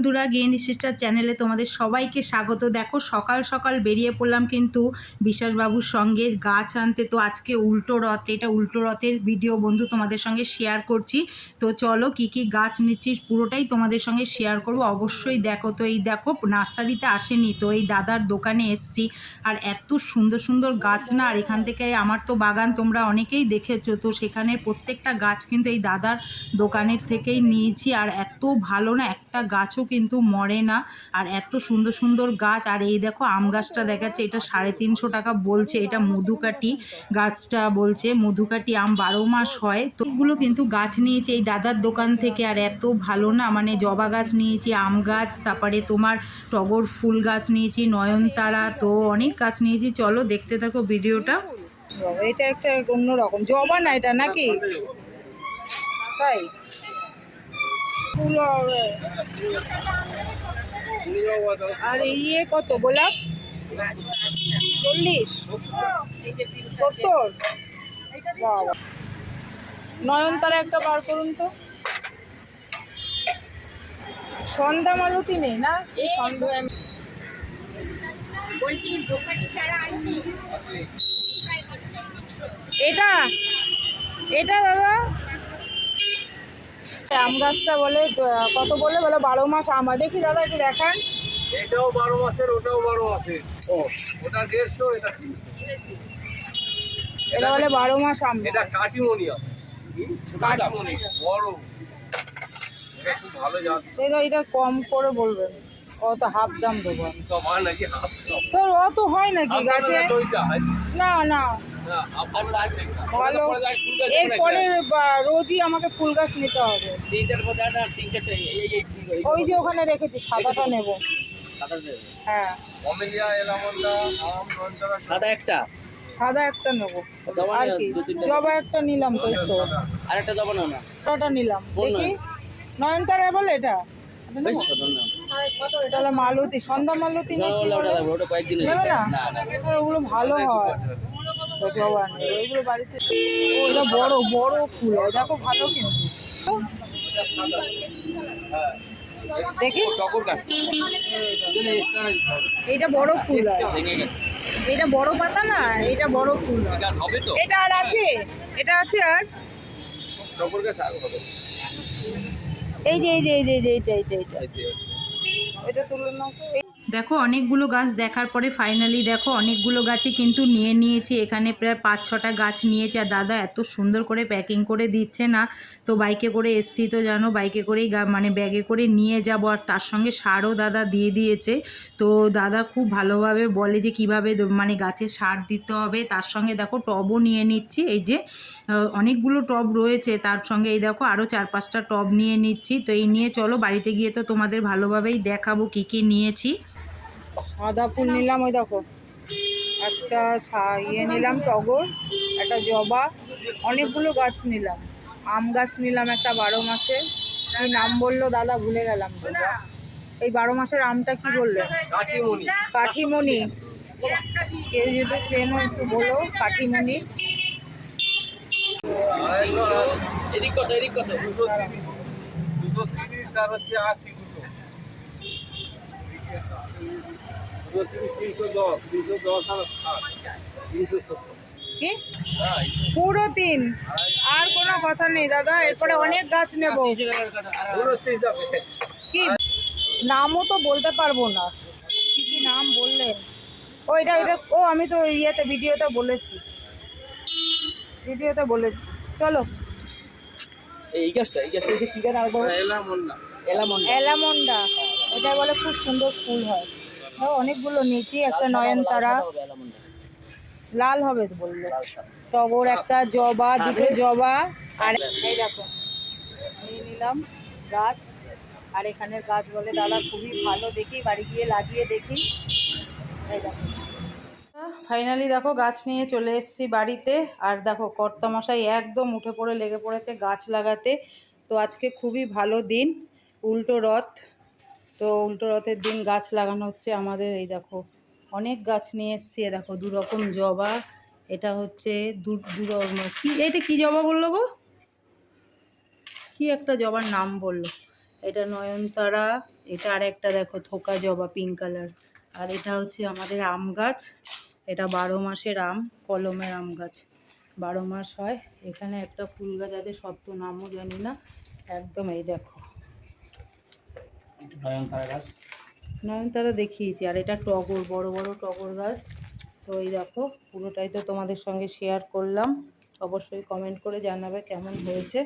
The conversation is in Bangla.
বন্ধুরা গেন সিস্টার চ্যানেলে তোমাদের সবাইকে স্বাগত। দেখো, সকাল সকাল বেরিয়ে পড়লাম কিন্তু বিশ্বাসবাবুর সঙ্গে গাছ আনতে তো আজকে উল্টো রথ, এটা উল্টো রথের ভিডিও বন্ধু তোমাদের সঙ্গে শেয়ার করছি। তো চলো, কি কি গাছ নিচ্ছিস? পুরোটাই তোমাদের সঙ্গে শেয়ার করব। অবশ্যই দেখো, তো এই দেখো, নার্সারিতে আসেনি, তো এই দাদার দোকানে এসছি। আর এত সুন্দর সুন্দর গাছ না, আর এখান থেকে আমার তো বাগান, তোমরা অনেকেই দেখেছ। তো সেখানে প্রত্যেকটা গাছ কিন্তু এই দাদার দোকানের থেকেই নিয়েছি। আর এত ভালো না, একটা গাছও কিন্তু মরে না। আর এত সুন্দর সুন্দর গাছ, আর এই দেখো আম গাছটা দেখাচ্ছে, এটা সাড়ে তিনশো টাকা বলছে, এটা মধুকাটি গাছটা বলছে মধুকাটি আম বারো মাস হয়। তো এগুলো কিন্তু গাছ নিয়েছি এই দাদার দোকান থেকে, আর এত ভালো না মানে জবা গাছ নিয়েছি, আম গাছ, তারপরে তোমার টগর ফুল গাছ নিয়েছি, নয়নতারা, তো অনেক গাছ নিয়েছি। চলো দেখতে থাকো ভিডিওটা। এটা একটা অন্যরকম, জবা না এটা নাকি? তাই? ফুল হবে। আর এই ইয়ে কত গোলাপ চল্লিশ। সত্তর। নয়নতারা একটা বার করুন তো। সন্ধ্যা মালতি নেই না? এই সন্ধ্যা এটা? এটা দাদা? আম গাছটা বলে কত বলে? বলে বারো মাস আম। দেখি দাদা একটু দেখান। এটাও বারো মাসের ওটাও বারো মাসের। ও ওটা দেড়শো এটা এটা বলে বারো মাস আম। এটা কাটিমনিয়া কাটিমনি বড়। এটা কম করে বলবেন অত হাফ দাম দেবো তোর অত হয় নাকি গাছে? না না। ভালো। এরপরে রোজই আমাকে ফুল গাছ নিতে হবে। ওই যে ওখানে রেখেছি সাদাটা নেব। হ্যাঁ। সাদা একটা? সাদা একটা নেব। জবা আর কি জবা একটা নিলাম তো তো আর একটা জবা নাও না। ওটা নিলাম। দেখি। নয়নতারা বলে এটা? মালতী সন্ধ্যা মালতী না ওগুলো ভালো হয়। ও জবা নেই ওইগুলো বাড়িতে ও এটা বড় বড় ফুল দেখো ভালো কিন্তু। দেখি? এইটা বড় ফুল এটা বড় পাতা না এটা বড় ফুল। এটা আর আছে এটা আছে আর। এই যে এই যে এই যে এই যে এইটা এইটা এইটা। এটা তুলে নাও তো। এই- দেখো, অনেকগুলো গাছ দেখার পরে ফাইনালি দেখো, অনেকগুলো গাছই কিন্তু নিয়ে নিয়েছি। এখানে প্রায় পাঁচ, ছটা গাছ নিয়েছে। আর দাদা এত সুন্দর করে প্যাকিং করে দিচ্ছে না। তো বাইকে করে এসছি তো জানো বাইকে করেই মানে ব্যাগে করে নিয়ে যাব। আর তার সঙ্গে সারও দাদা দিয়ে দিয়েছে। তো দাদা খুব ভালোভাবে বলে যে কীভাবে মানে গাছে সার দিতে হবে। তার সঙ্গে দেখো, টবও নিয়ে নিচ্ছি। এই যে অনেকগুলো টব রয়েছে। তার সঙ্গে এই দেখো আরও চার পাঁচটা টব নিয়ে নিচ্ছি। তো এই নিয়ে চলো, বাড়িতে গিয়ে তো তোমাদের ভালোভাবেই দেখাবো কী কী নিয়েছি। সাদা ফুল নিলাম ওই দেখো। একটা ইয়ে নিলাম টগর একটা জবা অনেকগুলো গাছ নিলাম। আম গাছ নিলাম একটা বারো মাসে। কি নাম বলল দাদা ভুলে গেলাম এই বারো মাসের আমটা কি বলল? কাঠিমণি। কেউ যদি চেনো একটু বলো কাঠিমণি। এদিক কত এদিক কত দুশো তিরিশ আর হচ্ছে আশি দুটো দুশো তিরিশ তিনশো দশ তিনশো দশ আর ষাট তিনশো সত্তর কি হ্যাঁ পুরো তিন। আর কোনো কথা নেই দাদা। এরপরে অনেক গাছ নেব। কি? নামও তো বলতে পারব না। কি কি নাম বললেন ও এটা এটা ও আমি তো ইয়েতে ভিডিওতে বলেছি। ভিডিওতে বলেছি। চলো। এই গাছটা এই গাছটা কি গাছ আর বড় এলাম না এলামন অ্যালামন্ডা এটা বলে খুব সুন্দর ফুল হয়। অনেকগুলো নিয়েছি একটা নয়নতারা। লাল হবে বলল। টগর একটা জবা দুটো জবা আর এই দেখো নিয়ে নিলাম গাছ। আর এখানের গাছ বলে দাদা খুবই ভালো দেখি বাড়ি গিয়ে লাগিয়ে দেখি। এই দেখো। ফাইনালি দেখো গাছ নিয়ে চলে এসেছি বাড়িতে। আর দেখো কর্তামশাই একদম উঠে পড়ে লেগে পড়েছে গাছ লাগাতে। তো আজকে খুবই ভালো দিন উল্টো রথ। তো উল্টো রথের দিন গাছ লাগানো হচ্ছে আমাদের, এই দেখো, অনেক গাছ নিয়ে এসছি দেখো, দু রকম জবা, এটা হচ্ছে দু দু কি এটা কি জবা বলল গো? কি একটা জবার নাম বলল? এটা নয়নতারা, এটা আর একটা দেখো, থোকা জবা পিঙ্ক কালার আর এটা হচ্ছে আমাদের আম গাছ, এটা বারো মাসের আম, কলমের আম গাছ, বারো মাস হয়, এখানে একটা ফুল গাছ আছে তো নামও জানি না, একদম এই দেখো। নয়নতারা গাছ নয়নতারা দেখিয়েছি, আর এটা টগর, বড় বড় টগর গাছ। তো এই দেখো, পুরোটাই তো তোমাদের সঙ্গে শেয়ার করলাম। অবশ্যই কমেন্ট করে জানাবে কেমন হয়েছে।